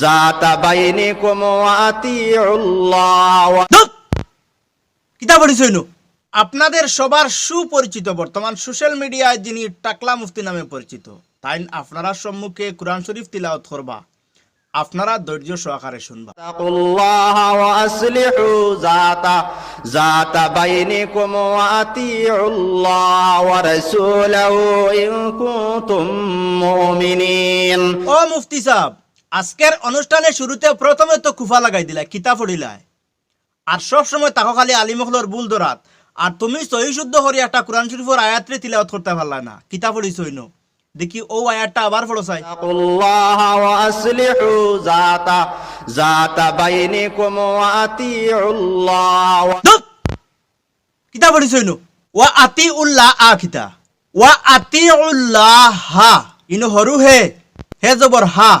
জাতা বাইনে আপনাদের সবার সুপরিচিত বর্তমান সোশ্যাল মিডিয়ায় যিনি টাকলা মুফতি নামে পরিচিত তাই আপনারা সম্মুখে কোরআন শরীফ তিলাওত করবা। আপনারা ধৈর্য সহকারে শুনবা। ও মুফতি সাহেব আজকের অনুষ্ঠানে শুরুতে প্রথমে তো কুফা লাগাই দিলা কিতা পড়িলায় আর সব সময় তাকো খালি আলিমহলর বুল দরাত আর তুমি সহি শুদ্ধ হরি একটা কোরআন শরীফর আয়াত্রে তিলাওয়াত করতে পারলা না। কিতা পড়িস হইন দেখি ও আয়াতটা আবার পড়ো চাই আল্লাহ ওয়া আসলিহু ওয়া আতিউল্লাহ। কিতা আ কিতা ওয়া হা। ইনো হরু হে। হে জবর হা।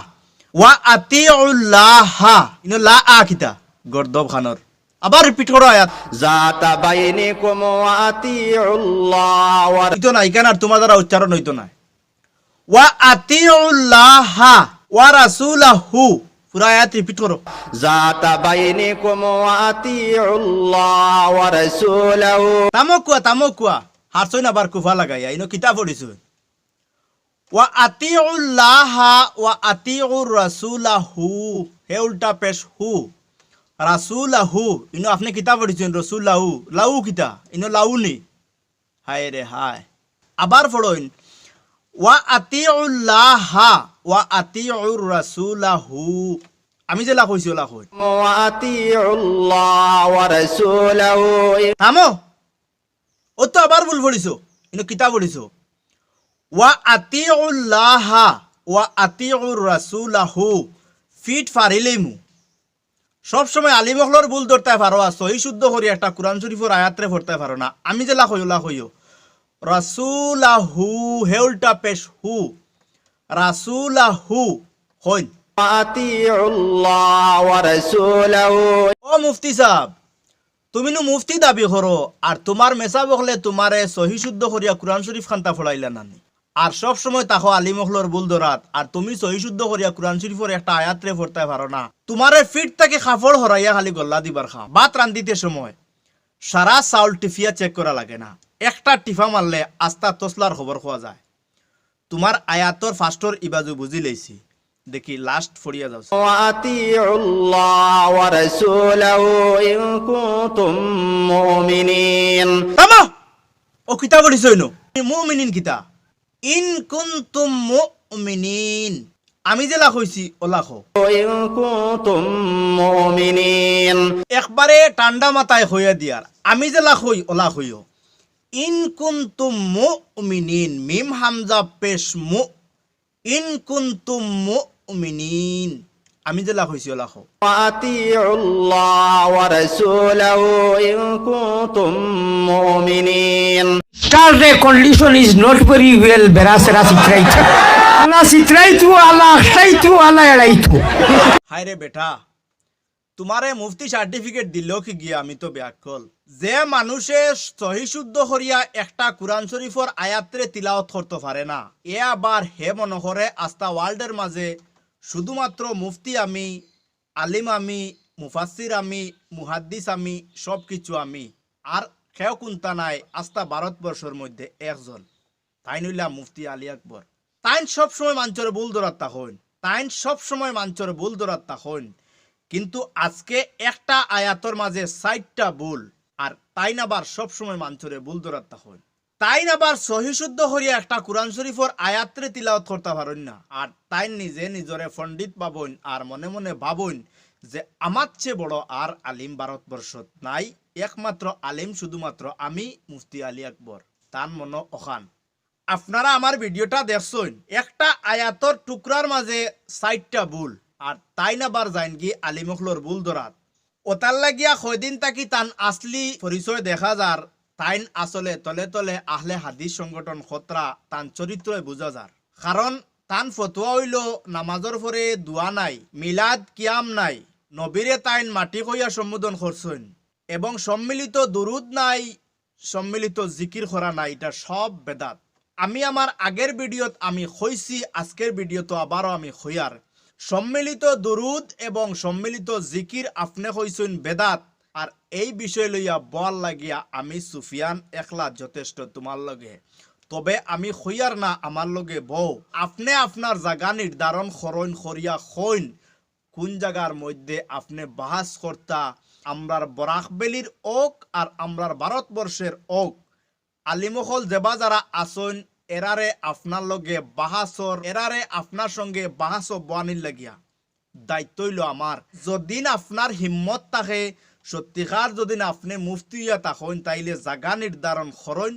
ওয়া আতি উল্লাহা ইনো লা আকিতা গর্দব খানর আবার রিপিট করো আয়াত যাতা বাইনে কুম ওয়া আতি উল্লাহ হইতো না এখানে আর তোমার দ্বারা উচ্চারণ হইতো না ওয়া আতি উল্লাহা ওয়া রাসূলাহু পুরা আয়াত রিপিট করো যাতা বাইনে কুম ওয়া আতি উল্লাহ ওয়া রাসূলাহু তামকুয়া তামকুয়া হারছই না বার কুফা লাগাইয়া ইনো কিতাব পড়িছো ওয়া আতিউল্লাহ ওয়া আতিউর রাসুলাহু হে উল্টা পেশ হু। রাসুলাহু ইনো আপনি কিতা পড়েছেন রসুলাহু। লাউ কিতা? ইনো লাউ নি হায় রে হায়। আবার পড়ইন ওয়া আতিউল্লাহ ওয়া আতিউর রাসুলাহু আমি যে লাখইছি লাখই ওয়া আতিউল্লাহ ওয়া রাসুলাহু আমো ও তো আবার ভুল পড়িছো। ইনো কিতা পড়িছো। সবসময় ভুল ধরতে পারো আর সহি শুদ্ধ করি একটা কোরআন আয়াত্রে ভরতে পারো না। আমি যে লাখইলা হইও রাসুলাহু হে উল্টা পেশ হু। রাসুলাহু হইন। মুফতি তুমি নু মুফতি দাবি করো আর তোমার মেসা বকলে তোমার সহি শুদ্ধ করিয়া কোরআন শরীফ খান্তা ফলাইলা নানি আর সব সময় তাহো আলী মখলর বুল দরাত আর তুমি সহি শুদ্ধ করিয়া কুরআন শরীফের একটা আয়াত রে ফরতে পারো না। তোমারে ফিট থেকে খাফড় হরাইয়া খালি গল্লা দিবার খা বাত রান্ধিতে সময়। সারা চাউল টিফিয়া চেক করা লাগে না। একটা টিফা মারলে আস্তা তসলার খবর খোয়া যায়। তোমার আয়াতর ফাস্টর ইবাজু বুঝি লইছি দেখি লাস্ট ফড়িয়া যাও ও কিতা বলিস মুমিনিন। কিতা ইন কুন্তুম মুমিনিন। আমি যে লাখ হইছি ও লাখ। একবারে ঠান্ডা মাথায় হইয়া দিয়ার আমি যে লাখ হই ও লাখ হইও। ইন কুন্তুম মুমিনিন মিম হামজা পেশ মু ইন কুন্তুম মুমিনিন। আমি যে লাখ হইছি লাখ Start the condition হায় রে বেটা তোমারে মুফতি সার্টিফিকেট দিল কি গিয়া আমি তো ব্যাকল যে মানুষে সহি শুদ্ধ হরিয়া একটা কোরআন শরীফর আয়াত্রে তিলাওত করতে পারে না এ আবার হে মনোহরে আস্তা ওয়ার্ল্ডের মাঝে শুধুমাত্র মুফতি আমি, আলিম আমি মুফাসির আমি, মুহাদ্দিস আমি সব কিছু আমি। আর খেও কুন্তা নাই আস্তা ভারতবর্ষের মধ্যে একজন। তাই নইলা মুফতি আলী আকবর। তাইন সবসময় মাঞ্চরে ভুল দরাত্তা হইন। তাইন সবসময় মাঞ্চরে ভুল দরাত্তা হইন। কিন্তু আজকে একটা আয়াতর মাঝে ষাটটা ভুল, আর তাইন আবার সবসময় মাঞ্চরে ভুল দরাত্তা হইন। তাইন আবার সহিশুদ্ধ হরিয়া একটা কোরআন শরীফর আয়াত্রে তিলাওয়াত করতে পারেন না আর তাই নিজে নিজরে পণ্ডিত ভাবইন আর মনে মনে ভাবইন যে আমার চেয়ে বড় আর আলিম ভারতবর্ষত নাই একমাত্র আলিম শুধুমাত্র আমি মুফতি আলী আকবর তান মন অখান। আপনারা আমার ভিডিওটা দেখছেন একটা আয়াতর টুকরার মাঝে ষাটটা ভুল, আর তাই নাবার যাইন কি আলিমখলোর ভুল ধরাত ওতার লাগিয়া কয়দিন তাকি তান আসলি পরিচয় দেখা যার তাইন আসলে তলে তলে আহলে হাদিস সংগঠন খতরা তান চরিত্রই বুঝা যার কারণ তান ফতুয়া হইল নামাজর পরে দোয়া নাই, মিলাদ কিয়াম নাই নবীরে তাইন মাটি কইয়া সম্বোধন করছেন এবং সম্মিলিত দুরুদ নাই, সম্মিলিত জিকির করা নাই এটা সব বেদাত। আমি আমার আগের ভিডিওত আমি হইছি আজকের ভিডিও তো আবারও আমি হইয়ার সম্মিলিত দুরুদ এবং সম্মিলিত জিকির আপনি হইছেন বেদাত। আর এই বিষয় লইয়া বল লাগিয়া আমি সুফিয়ান একলা যথেষ্ট তোমার লগে। তবে আমি হইয়ার না আমার লগে বউ আপনি আপনার জায়গা নির্ধারণ করইন করিয়া হইন কোন জায়গার মধ্যে আপনি বাহাস কর্তা আমরার বরাকবেলির ওক আর আমরার ভারতবর্ষের ওক। আলিমহল যেবা যারা আসন এরারে আপনার লগে বাহাসর এরারে আপনার সঙ্গে বাহাস বানির লাগিয়া। দায়িত্ব হইল আমার যদিন আপনার হিম্মত থাকে সত্যিকার যদিন আপনি মুফতি হইয়া থাকেন তাইলে জাগা নির্ধারণ করইন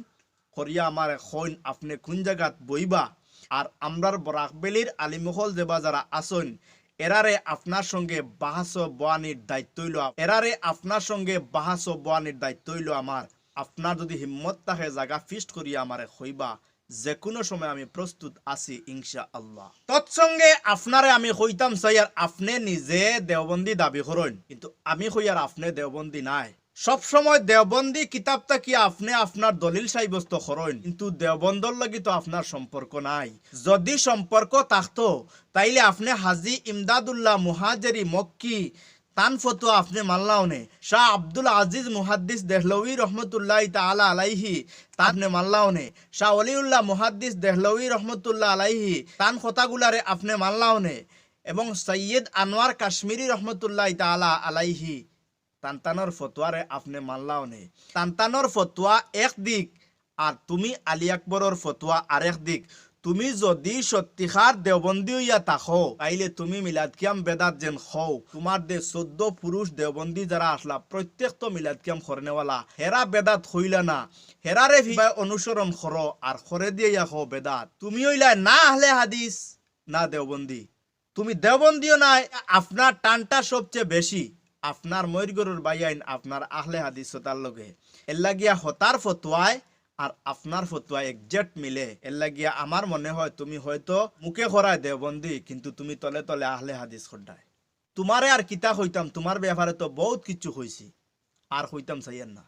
করিয়া আমার এখন আপনি কোন জায়গাত বইবা আর আমরার বরাকবেলির আলিমহল যেবা যারা আসন, এরারে আপনার সঙ্গে বাহাস বানির দায়িত্ব হইল এরারে আপনার সঙ্গে বাহাস বানির দায়িত্ব হইল আমার। আপনার যদি হিম্মত থাকে জায়গা ফিস্ট করিয়া আমারে হইবা। যে কোনো সময় আমি প্রস্তুত আছি ইনশা আল্লাহ তৎসঙ্গে আপনারে আমি হইতাম চাই আর আপনি নিজে দেওবন্দি দাবি করেন। কিন্তু আমি হই আর আপনি দেওবন্দি নাই। সব সময় দেওবন্দি কিতাবটা কি আপনি আপনার দলিল সাব্যস্ত করেন, কিন্তু দেওবন্দর লাগি তো আপনার সম্পর্ক নাই। যদি সম্পর্ক থাকতো, তাইলে আপনি হাজি ইমদাদুল্লাহ মুহাজেরি মক্কি তান ফতুয়া আপনি মাল্লাওনে শাহ আব্দুল আজিজ মুহাদ্দিস দেহলভি রহমতুল্লাহ তালা আলাইহি তা আপনি মাল্লাওনে শাহ অলিউল্লাহ মুহাদ্দিস দেহলভি রহমতুল্লাহ আলাইহি, তান কথাগুলারে আপনি মাল্লাওনে এবং সৈয়দ আনোয়ার কাশ্মীরি রহমতুল্লাহ তালা আলাইহি তান্তানোর ফতুয়ারে আপনি মাল্লাওনে তান্তানোর ফতুয়া এক দিক, আর তুমি আলী আকবরের ফতুয়া আরেক দিক। তুমি যদি সত্যিকার দেওবন্দি হইয়া থাকো, তাইলে তুমি মিলাদ কিয়াম বেদাত যেন হও। তোমার দে চোদ্দ পুরুষ দেওবন্দি যারা আসলা প্রত্যেক তো মিলাদ কিয়াম খরনেওয়ালা হেরা বেদাত হইলা না হেরারে ভিবাই অনুসরণ করো আর খরে দিয়ে ইয়া হো বেদাত। তুমি হইলা না আহলে হাদিস না দেওবন্দি। তুমি দেওবন্দিও নাই আপনার টানটা সবচেয়ে বেশি আপনার ময়ূরগরুর বাইয়াইন আপনার আহলে হাদিস তার লগে। এর লাগিয়া হতার ফতুয়ায় আর আপনার ফতুয়া একজেক্ট মিলে। এর লাগিয়া আমার মনে হয়, তুমি হয়তো মুখে খরায় দেওবন্দি কিন্তু তুমি তলে তলে আহলে হাদিস খড্ডায় তোমারে আর কিতা হইতাম তোমার ব্যাপারে তো বহুত কিছু হইছি আর হইতাম চাইয়েন না